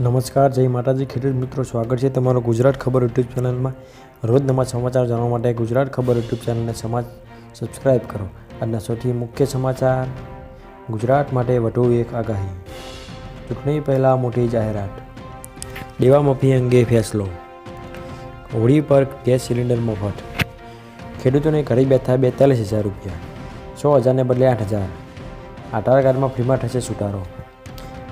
નમસ્કાર, જય માતાજી. ખેડૂત મિત્રો, સ્વાગત છે તમારો ગુજરાત ખબર યુટ્યુબ ચેનલમાં. રોજ નવા સમાચાર જાણવા માટે ગુજરાત ખબર યુટ્યુબ ચેનલને સમાજ સબસ્ક્રાઈબ કરો. આજના સૌથી મુખ્ય સમાચાર, ગુજરાત માટે વધુ એક આગાહી. ચૂંટણી પહેલાં મોટી જાહેરાત. દેવા મફી અંગે ફેસલો. હોળી પર ગેસ સિલિન્ડર મફત ખેડૂતોને ઘરે બેઠા બેતાલીસ હજાર રૂપિયા. સો હજારને બદલે આઠ હજાર. આધાર કાર્ડમાં ફ્રીમાં થશે સુધારો.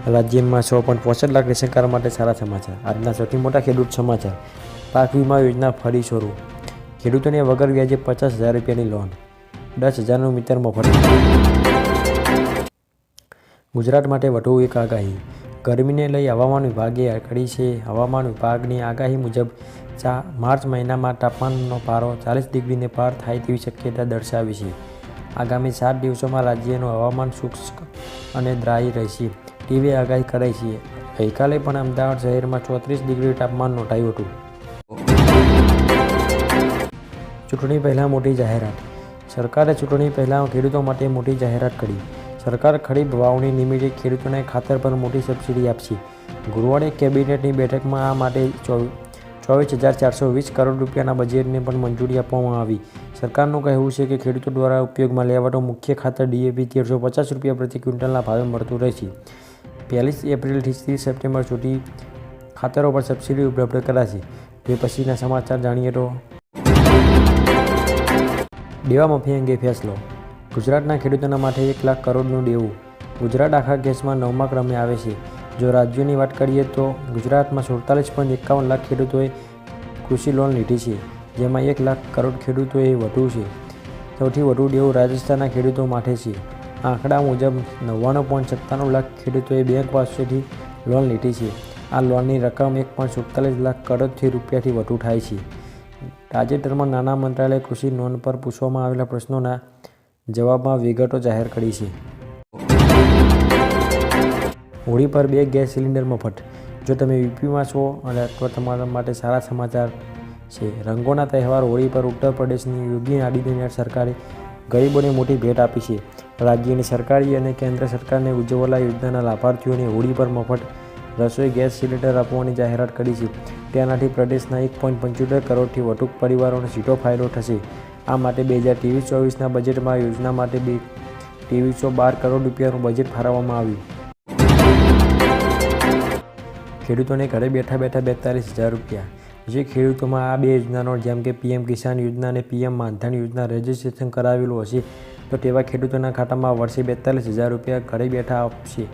રાજ્યમાં સો પોઈન્ટ પોસઠ લાખ રેશન માટે સારા સમાચાર. આજના સૌથી મોટા ખેડૂત સમાચાર. પાક વીમા યોજના ફરી શરૂ. ખેડૂતોને વગર વ્યાજે પચાસ હજાર રૂપિયાની લોન. દસ હજારનું મીટરમાં મફત ગુજરાત માટે વધુ એક આગાહી. ગરમીને લઈ હવામાન વિભાગે આકડી છે. હવામાન વિભાગની આગાહી મુજબ, ચા, માર્ચ મહિનામાં તાપમાનનો પારો ચાલીસ ડિગ્રીને પાર થાય તેવી શક્યતા દર્શાવી છે. આગામી સાત દિવસોમાં રાજ્યનું હવામાન શુષ્ક અને દ્રાયી રહેશે. તેવી આગાહી કરાઈ છે. ગઈકાલે પણ અમદાવાદ શહેરમાં ચોત્રીસ ડિગ્રી તાપમાન નોંધાયું હતું. ચૂંટણી પહેલાં મોટી જાહેરાત. સરકારે ચૂંટણી પહેલાં ખેડૂતો માટે મોટી જાહેરાત કરી. સરકાર ખરીફ વાવણી નિમિત્તે ખેડૂતોને ખાતર પર મોટી સબસિડી આપશે. ગુરુવારે કેબિનેટની બેઠકમાં આ માટે ચોવીસ હજાર ચારસો વીસ કરોડ રૂપિયાના બજેટને પણ મંજૂરી આપવામાં આવી. સરકારનું કહેવું છે કે ખેડૂતો દ્વારા ઉપયોગમાં લેવાતો મુખ્ય ખાતર ડીએપી તેરસો પચાસ રૂપિયા પ્રતિ ક્વિન્ટલના ભાવે મળતું રહેશે. પહેલી એપ્રિલથી ત્રીસ સપ્ટેમ્બર સુધી ખાતરો પર સબસિડી ઉપલબ્ધ કરાશે. તે પછીના સમાચાર જાણીએ તો. દેવા માફી અંગે ફેસલો. ગુજરાતના ખેડૂતોના માટે એક લાખ કરોડનું દેવું. ગુજરાત આખા કેસમાં નવમા ક્રમે આવે છે. જો રાજ્યોની વાત કરીએ તો ગુજરાતમાં સુડતાલીસ પોઈન્ટ એકાવન લાખ ખેડૂતોએ કૃષિ લોન લીધી છે. જેમાં એક લાખ કરોડ ખેડૂતોએ વધુ છે. સૌથી વધુ દેવું રાજસ્થાનના ખેડૂતો માટે છે. આંકડા મુજબ નવ્વાણું પોઈન્ટ સત્તાણું લાખ ખેડૂતોએ બેંક પાસેથી લોન લીધી છે. આ લોનની રકમ એક પોઈન્ટ સુડતાલીસ લાખ કરોડથી રૂપિયાથી વધુ થાય છે. તાજેતરમાં નાણાં મંત્રાલયે કૃષિ લોન પર પૂછવામાં આવેલા પ્રશ્નોના જવાબમાં વિગતો જાહેર કરી છે. હોળી પર બે ગેસ સિલિન્ડર મફત. જો તમે યુપીમાં છો અને અથવા તમારા માટે સારા સમાચાર છે, રંગોના તહેવાર હોળી પર ઉત્તર પ્રદેશની યોગી આદિત્યનાથ સરકારે ગરીબોને મોટી ભેટ આપી છે. રાજ્યની સરકારી અને કેન્દ્ર સરકારને ઉજ્જવલા યોજનાના લાભાર્થીઓને હોળી પર મફત રસોઈ, ગેસ સિલિન્ડર આપવાની જાહેરાત કરી છે. તેનાથી પ્રદેશના એક પોઈન્ટ પંચોતેર કરોડથી વધુ પરિવારોને સીધો ફાયદો થશે. આ માટે બે હજાર ત્રેવીસ ચોવીસના બજેટમાં યોજના માટે બે ત્રેવીસો બાર કરોડ રૂપિયાનું બજેટ ફાળવવામાં આવ્યું. ખેડૂતોને ઘરે બેઠા બેઠા બેતાલીસ હજાર રૂપિયા. જે ખેડૂતોમાં આ બે યોજનાનો, જેમ કે પીએમ કિસાન યોજના અને પીએમ માનધન યોજના, રજીસ્ટ્રેશન કરાવેલું હશે. તો તેવા ખેડૂતોના ખાતામાં વર્ષે બેતાલીસ હજાર રૂપિયા ઘરે બેઠા આપશે.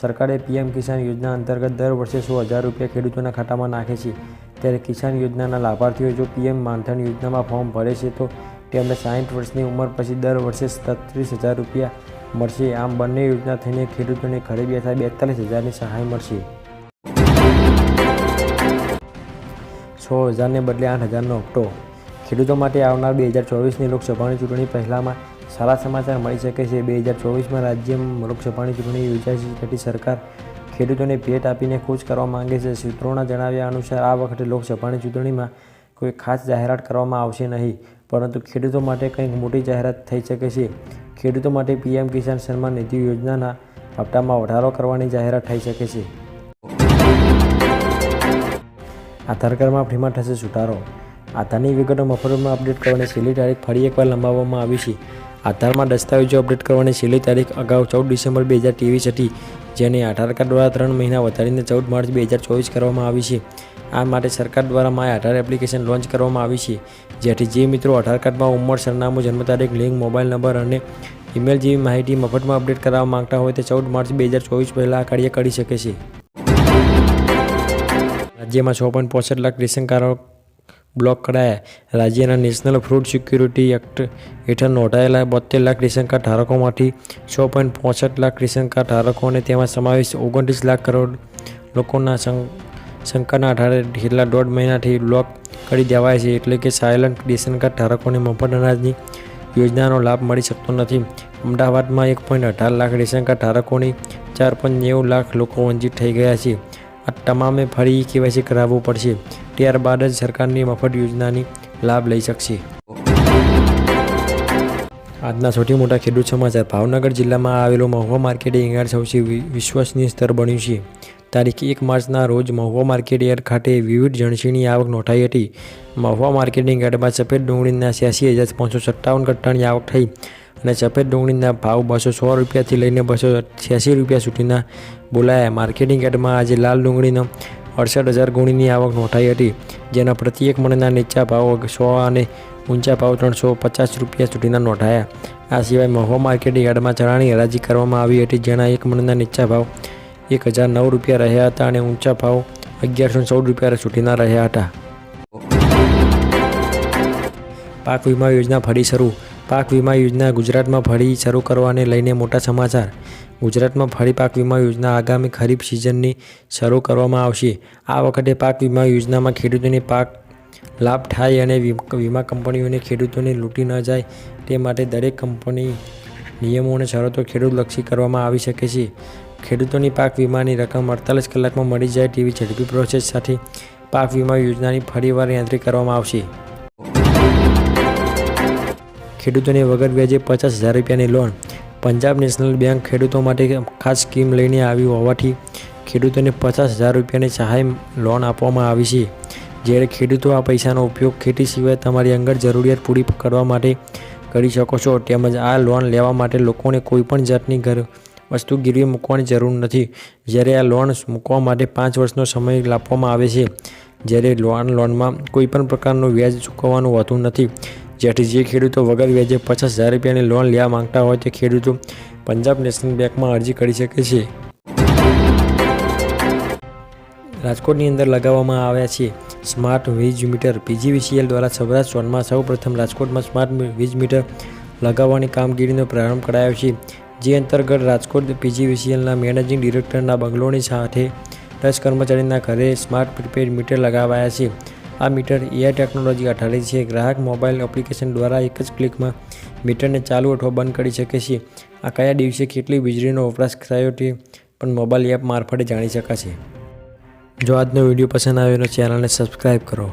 સરકારે પીએમ કિસાન યોજના અંતર્ગત દર વર્ષે સો હજાર રૂપિયા ખેડૂતોના ખાતામાં નાખે છે. ત્યારે કિસાન યોજનાના લાભાર્થીઓ જો પીએમ માનધન યોજનામાં ફોર્મ ભરે છે તો તેમને સાઠ વર્ષની ઉંમર પછી દર વર્ષે સત્રીસ હજાર રૂપિયા મળશે. આમ બંને યોજના થઈને ખેડૂતોને ઘરે બેઠા બેતાલીસ હજારની સહાય મળશે. સો હજારને બદલે આઠ હજારનો હપ્તો. ખેડૂતો માટે આવનાર બે હજાર ચોવીસની લોકસભાની ચૂંટણી પહેલાંમાં સારા સમાચાર મળી શકે છે. બે હજાર ચોવીસમાં રાજ્યમાં લોકસભાની ચૂંટણી યોજાય છે. તેથી સરકાર ખેડૂતોને ભેટ આપીને ખુશ કરવા માંગે છે. સૂત્રોના જણાવ્યા અનુસાર, આ વખતે લોકસભાની ચૂંટણીમાં કોઈ ખાસ જાહેરાત કરવામાં આવશે નહીં, પરંતુ ખેડૂતો માટે કંઈક મોટી જાહેરાત થઈ શકે છે. ખેડૂતો માટે પીએમ કિસાન સન્માન નિધિ યોજનાના હપ્તામાં વધારો કરવાની જાહેરાત થઈ શકે છે. આધાર કાર્ડમાં ફ્રીમાં થશે સુધારો. આધારની વિગતો મફતમાં અપડેટ કરવાની છેલ્લી તારીખ ફરી એકવાર લંબાવવામાં આવી છે. આધારમાં દસ્તાવેજો અપડેટ કરવાની છેલ્લી તારીખ અગાઉ ચૌદ ડિસેમ્બર બે હજાર ત્રેવીસ હતી, જેને આધાર કાર્ડ દ્વારા ત્રણ મહિના વધારીને ચૌદ માર્ચ બે હજાર ચોવીસ કરવામાં આવી છે. આ માટે સરકાર દ્વારા માય આધાર એપ્લિકેશન લોન્ચ કરવામાં આવી છે, જેથી જે મિત્રો આધાર કાર્ડમાં ઉંમર, સરનામું, જન્મ તારીખ, લિંક, મોબાઈલ નંબર અને ઈમેલ જેવી માહિતી મફતમાં અપડેટ કરાવવા માંગતા હોય તે ચૌદ માર્ચ બે હજાર ચોવીસ પહેલાં આ કાર્ય કરી શકે છે. રાજ્યમાં છ પોઈન્ટ પોસઠ લાખ રેશન કાર્ડો બ્લોક કરાયા. રાજ્યના નેશનલ ફૂડ સિક્યુરિટી એક્ટ હેઠળ નોંધાયેલા બોતેર લાખ રેશન કાર્ડ ધારકોમાંથી છ પોઈન્ટ પોસઠ લાખ રેશન કાર્ડ ધારકોને તેમાં સમાવેશ ઓગણત્રીસ લાખ કરોડ લોકોના શંકાના આધારે છેલ્લા દોઢ મહિનાથી બ્લોક કરી દેવાય છે. એટલે કે સાયલન્ટ રેશન કાર્ડ ધારકોને મફત અનાજની યોજનાનો લાભ મળી શકતો નથી. અમદાવાદમાં એક પોઈન્ટ અઢાર લાખ રેશન કાર્ડ ધારકોની ચાર પોઈન્ટ નેવું લાખ લોકો વંચિત થઈ ગયા છે. આ તમામે ફરી કેવાયસી કરાવવું પડશે. ત્યારબાદ જ સરકારની મફત યોજનાની લાભ લઈ શકશે. આજના સૌથી મોટા ખેડૂત સમાચાર. ભાવનગર જિલ્લામાં આવેલો મહુવા માર્કેટિંગ યાર્ડ સૌથી વિશ્વસનીય સ્તર બન્યું છે. તારીખ એક માર્ચના રોજ મહુવા માર્કેટ યાર્ડ ખાતે વિવિધ જણસીની આવક નોંધાઈ હતી. મહુવા માર્કેટિંગ યાર્ડમાં સફેદ ડુંગળીના છ્યાસી હજાર પાંચસો સત્તાવન કટ્ટાની આવક થઈ. અને સફેદ ડુંગળીના ભાવ બસો સો રૂપિયાથી લઈને બસો છ્યાસી રૂપિયા સુધીના બોલાયા. માર્કેટિંગ યાર્ડમાં આજે લાલ ડુંગળીનો અડસઠ હજાર ગુણીની આવક નોંધાઈ હતી, જેના પ્રત્યેક મણના નીચા ભાવ સો અને ઊંચા ભાવ ત્રણસો પચાસ રૂપિયા સુધીના નોંધાયા. આ સિવાય મહુવા માર્કેટિંગ યાર્ડમાં ચણાની હરાજી કરવામાં આવી હતી, જેના એક મણના નીચા ભાવ એક હજાર નવ રૂપિયા રહ્યા હતા અને ઊંચા ભાવ અગિયારસો ચૌદ રૂપિયા સુધીના રહ્યા હતા. પાક વીમા યોજના ફરી શરૂ પાક વીમા યોજના ગુજરાતમાં ફરી શરૂ કરવાને લઈને મોટા સમાચાર. ગુજરાતમાં ફરી પાક વીમા યોજના આગામી ખરીફ સિઝનની શરૂ કરવામાં આવશે. આ વખતે પાક વીમા યોજનામાં ખેડૂતોને પાક લાભ થાય અને વીમા કંપનીઓને ખેડૂતોને લૂંટી ન જાય તે માટે દરેક કંપની નિયમો અને શરતો ખેડૂતલક્ષી કરવામાં આવી શકે છે. ખેડૂતોની પાક વીમાની રકમ અડતાલીસ કલાકમાં મળી જાય તેવી ઝડપી પ્રોસેસ સાથે પાક વીમા યોજનાની ફરીવાર યાંત્રિક કરવામાં આવશે. ખેડૂતોને વગર વ્યાજે પચાસ હજાર રૂપિયાની લોન. પંજાબ નેશનલ બેંક ખેડૂતો માટે ખાસ સ્કીમ લઈને આવી હોવાથી ખેડૂતોને પચાસ હજાર રૂપિયાની સહાય લોન આપવામાં આવી છે. જ્યારે ખેડૂતો આ પૈસાનો ઉપયોગ ખેતી સિવાય તમારી અંગત જરૂરિયાત પૂરી કરવા માટે કરી શકો છો, તેમજ આ લોન લેવા માટે લોકોને કોઈપણ જાતની ઘર વસ્તુ ગીરવી મૂકવાની જરૂર નથી. જ્યારે આ લોન મૂકવા માટે પાંચ વર્ષનો સમય આપવામાં આવે છે, જ્યારે લોન લોનમાં કોઈપણ પ્રકારનું વ્યાજ ચૂકવવાનું હોતું નથી. જેથી જે ખેડૂતો વગર વ્યાજે પચાસ હજાર રૂપિયાની લોન લેવા માંગતા હોય તે ખેડૂતો પંજાબ નેશનલ બેંકમાં અરજી કરી શકે છે. રાજકોટની અંદર લગાવવામાં આવ્યા છે સ્માર્ટ વીજ મીટર. પીજીવીસીએલ દ્વારા સૌરાષ્ટ્ર ઝોનમાં સૌ પ્રથમ રાજકોટમાં સ્માર્ટ વીજ મીટર લગાવવાની કામગીરીનો પ્રારંભ કરાયો છે. જે અંતર્ગત રાજકોટ પીજીવીસીએલના મેનેજિંગ ડિરેક્ટરના બંગલોની સાથે દસ કર્મચારીના ઘરે સ્માર્ટ પ્રીપેડ મીટર લગાવાયા છે. આ મીટર એઆઈ ટેકનોલોજી આધારિત છે. ગ્રાહક મોબાઈલ એપ્લિકેશન દ્વારા એક જ ક્લિકમાં મીટરને ચાલુ અથવા બંધ કરી શકે છે. આ કયા દિવસે કેટલી વીજળીનો વપરાશ થયો તે પણ મોબાઈલ એપ મારફતે જાણી શકાશે. જો આજનો વીડિયો પસંદ આવ્યો તો ચેનલને સબસ્ક્રાઈબ કરો.